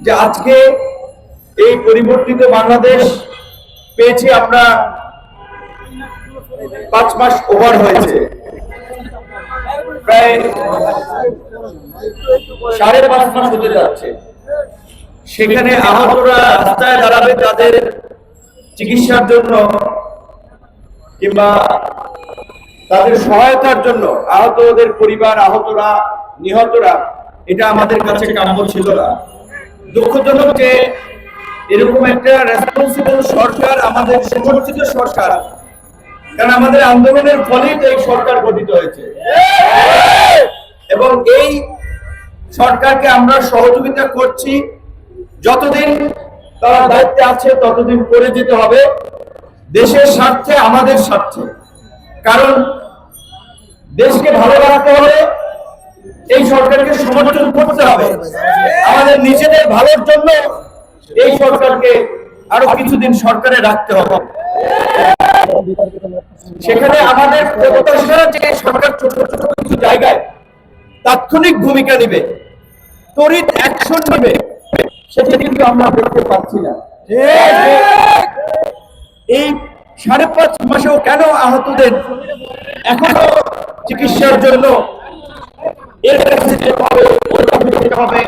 যে আজকে এই পরিবর্তিত বাংলাদেশ পেয়েছি আমরা পাঁচ মাস ওভার হয়েছে। প্রায় সাড়ে পাঁচ মাস হতে যাচ্ছে। সেখানে আহতরা রাস্তায় দাঁড়াবে তাদের চিকিৎসার জন্য কিংবা তাদের সহায়তার জন্য আহতদের পরিবার, আহতরা, নিহতরা, এটা আমাদের কাছে কাম্য ছিল না। দুঃখজনক যে এরকম একটা রেসপন্সিবল সরকার আমাদের, সমর্থিত সরকার, কারণ আমাদের আন্দোলনের ফলেই তো এই সরকার গঠিত হয়েছে। এবং এই সরকারকে আমরা সহযোগিতা করছি। যতদিন তারা দায়িত্বে আছে, ততদিন করে যেতে হবে। দেশের স্বার্থে, আমাদের স্বার্থে। কারণ দেশকে ভালো রাখতে হলে এই সরকারকে সমর্থন করতে হবে। আমাদের নিজেদের ভালোর জন্য এই সরকারকে আরও কিছুদিন সরকারে রাখতে হবে। সেখানে আমাদের যে সরকার ছোট ছোট কিছু জায়গায় তাৎক্ষণিক ভূমিকা নেবে তড়িৎ অ্যাকশন নেবে, সেটা কিন্তু আমরা দেখতে পাচ্ছি না। এই সাড়ে পাঁচ মাসেও কেন আহতদের এখনও চিকিৎসার জন্য এর কাছে যেতে হবে হবে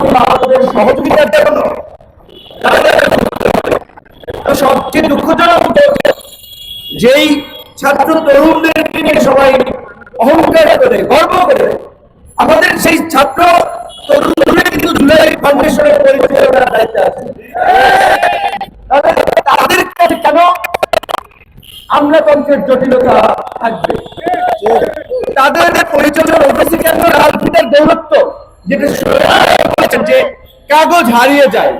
যতটুকু সহযোগিতার জন্য সবচেয়ে দুঃখজনক যেই ছাত্র তরুণদেরকে নিয়ে সবাই অহংকার করে, গর্ব করে, আমাদের সেই ছাত্র তরুণদের তাদের কেন জটিলতা তাদের পরিচালনার ওবিসি কেন্দ্র রাজনীতির দৌরত্ব, যেটা কাগজ হারিয়ে যায়